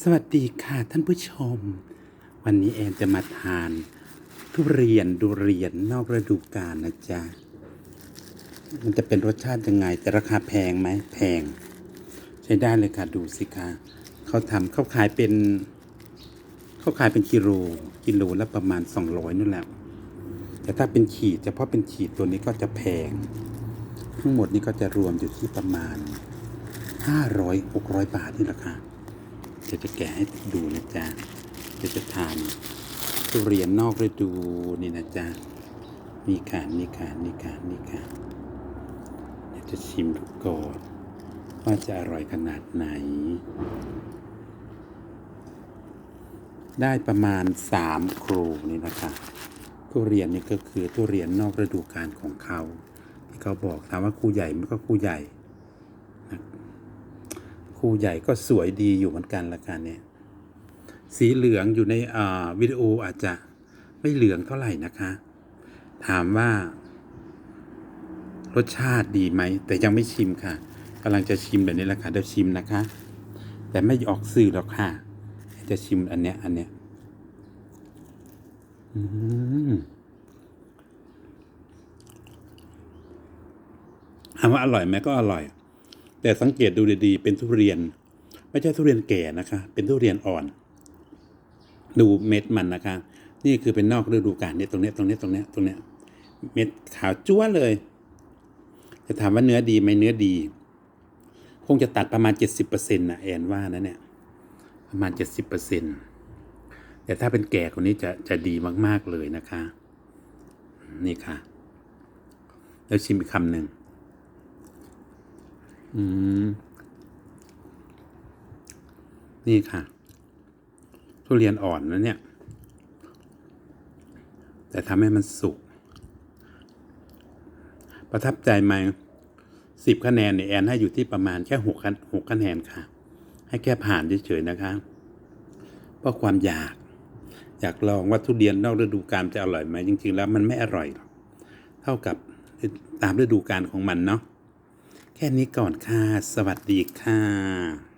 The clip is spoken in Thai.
สวัสดีค่ะท่านผู้ชม วันนี้แอนจะมาทาน ทุเรียนดูเรียนนอกฤดูกาลนะจ๊ะ มันจะเป็นรสชาติยังไงแต่ราคาแพงไหมแพง ใช้ได้เลยค่ะดูสิคะเขาทำเขาขายเป็นเขาขายเป็นกิโลกิโลละประมาณ 200นั่นแหละแต่ถ้าเป็นขีดเฉพาะเป็นขีดตัวนี้ก็จะแพง ทั้งหมดนี้ก็จะรวมอยู่ที่ประมาณ 500 600 บาทนี่แหละค่ะ เดี๋ยวจะแกะให้ดูนะจ๊ะเดี๋ยวจะทานทุเรียนนอกฤดูนี่นะจ๊ะนี่ค่ะนี่ค่ะนี่ค่ะนี่ค่ะเดี๋ยวจะชิมดูก่อนว่าจะอร่อยขนาดไหน ได้ประมาณสามครูนี่นะคะทุเรียนนี่ก็คือทุเรียนนอกฤดูกาลของเขาที่เขาบอกถามว่าครูใหญ่มันก็ครูใหญ่ รูใหญ่ก็สวยดีอยู่เหมือนกันละกันเนี่ยสีเหลืองอยู่ในวิดีโออาจจะไม่เหลืองเท่าไหร่นะคะ ถามว่ารสชาติดีไหม แต่ยังไม่ชิมค่ะกำลังจะชิมแบบนี้แหละค่ะเดี๋ยวชิมนะคะ แต่ไม่ออกสื่อหรอกค่ะ จะชิมอันเนี้ยอันเนี้ยอืมถามว่าอร่อยไหมก็อร่อย แต่สังเกตดูดีๆ เป็นทุเรียน ไม่ใช่ทุเรียนแก่นะคะ เป็นทุเรียนอ่อน ดูเม็ดมันนะคะ นี่คือเป็นนอกฤดูกาลเนี่ยตรงเนี้ยตรงเนี้ยตรงเนี้ยตรงเนี้ยเม็ดขาวจ้วเลย จะถามว่าเนื้อดีไหมเนื้อดี คงจะตัดประมาณเจ็ดสิบเปอร์เซ็นต์นะแอนว่านะเนี่ย ประมาณเจ็ดสิบเปอร์เซ็นต์แต่ถ้าเป็นแก่กว่านี้จะจะดีมาก ๆ เลยนะคะ นี่ค่ะ แล้วชิมอีกคำหนึ่ง อืม นี่ค่ะ ทุเรียนอ่อนนะเนี่ย แต่ทำให้มันสุก ประทับใจไหมสิบคะแนนเนี่ยแอนให้อยู่ที่ประมาณแค่หกคะหกคะแนนค่ะ ให้แค่ผ่านเฉยๆนะคะ เพราะความอยากอยากลองว่าทุเรียนนอกฤดูกาลจะอร่อยไหมจริง ๆ แล้วมันไม่อร่อยหรอกเท่ากับตามฤดูกาลของมันเนาะ แค่นี้ก่อนค่ะ สวัสดีค่ะ